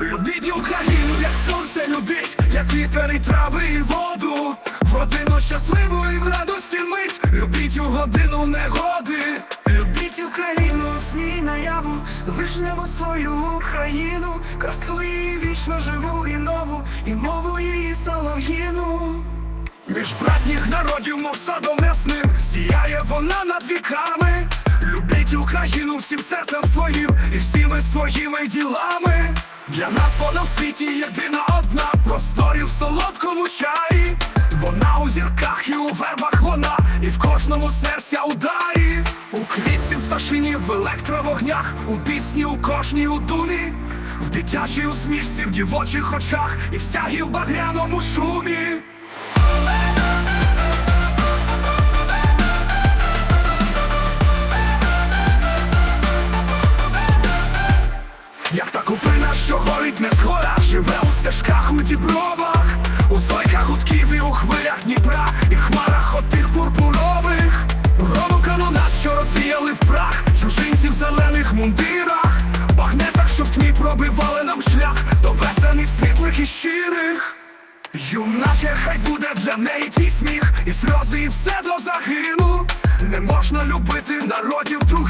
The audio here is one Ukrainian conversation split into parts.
Любіть Україну, як сонце любіть, як вітер і трави і воду. В родину щасливу і в радості мить, любіть у годину негоди. Любіть Україну, сні наяву, вишневу свою Україну, красу її вічно живу і нову, і мову її солов'їну. Між братніх народів, мов садом ясним, сіяє вона над віками. Любіть Україну всім серцем своїм і всіми своїми ділами. Для нас вона в світі єдина одна, просторі в солодкому чаї. Вона у зірках і у вербах вона, і в кожному серця ударі. У квітці, в пташині, в електровогнях, у пісні, у кожній у думі, в дитячій усмішці, в дівочих очах, і в стягі в багряному шумі. Як та купина, що горить не згора, живе у стежках у дібровах, у зойках гудків і у хвилях Дніпра, і хмарах отих пурпурових, Грому канонат, що розвіяли в прах, чужинців в зелених мундирах, багнетах, що в тьмі пробивали нам шлях до весени світлих і щирих. Юначе хай буде для неї твій сміх, і сльози, і все до загину. Не можна любити народів других,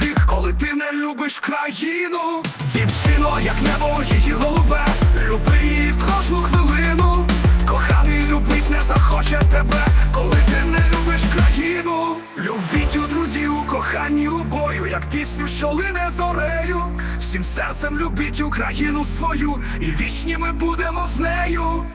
любиш країну. Дівчино, як небо, її голубе, люби її кожну хвилину. Коханий любить не захоче тебе, коли ти не любиш країну. Любіть у труді, у коханні у бою, як пісню, що лине зорею. Всім серцем любіть Україну свою, і вічні ми будемо з нею.